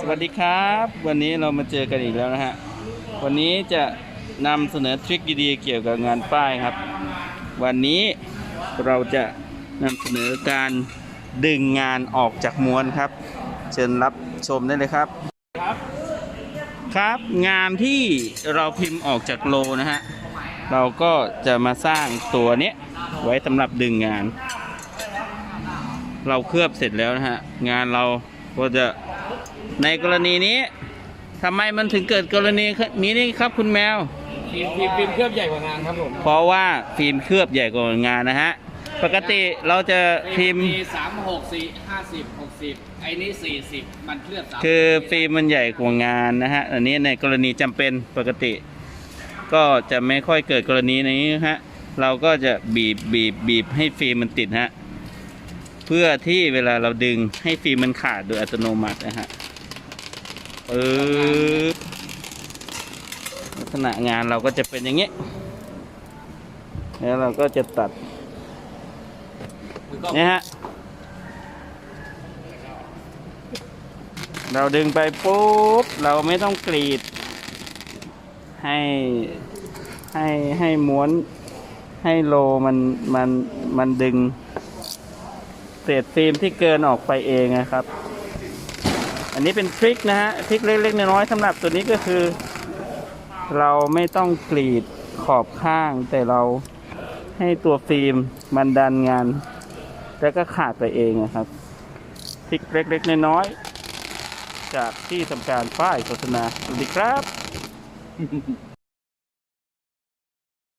สวัสดีครับ วันนี้เรามาเจอกันอีกแล้วนะฮะ วันนี้จะนำเสนอทริคดีๆเกี่ยวกับงานป้ายครับ วันนี้เราจะนำเสนอการดึงงานออกจากม้วนครับ เชิญรับชมได้เลยครับ ครับงานที่เราพิมพ์ออกจากโลนะฮะ เราก็จะมาสร้างตัวนี้ไว้สำหรับดึงงาน เราเคลือบเสร็จแล้วนะฮะ งานเราก็จะ ในกรณีนี้ทำไมมันถึงเกิดกรณีนี้นี่ครับคุณแมว ฟิล์มฟิล์มฟิล์มเคลือบใหญ่กว่างานครับผมเพราะว่าฟิล์มเคลือบใหญ่กว่างานนะฮะปกติเราจะพิมพ์มีสามหกสี่ห้าสิบหกสิบไอ้นี่สี่สิบมันเคลือบสามคือฟิล์มมันใหญ่กว่างานนะฮะอันนี้ในกรณีจำเป็นปกติ ก็จะไม่ค่อยเกิดกรณีนี้ฮะเราก็จะบีบบีบบีบให้ฟิล์มมันติดฮะ เพื่อที่เวลาเราดึงให้ฟิล์มมันขาดโดยอัตโนมัตินะฮะเออลักษณะงานเราก็จะเป็นอย่างนี้ แล้วเราก็จะตัดเนี่ยฮะ เราดึงไปปุ๊บ เราไม่ต้องกรีด ให้ให้ให้ม้วนให้โลมันมันมันดึง เศษฟิล์มที่เกินออกไปเองนะครับ อันนี้เป็นทริคนะฮะทริคเล็กๆน้อยๆสำหรับตัวนี้ก็คือ เราไม่ต้องกรีดขอบข้าง แต่เราให้ตัวฟิล์มมันดันงาน แล้วก็ขาดไปเองนะครับทริกเล็กๆน้อยๆจากที่ทำการป้ายโฆษณาสวัสดีครับ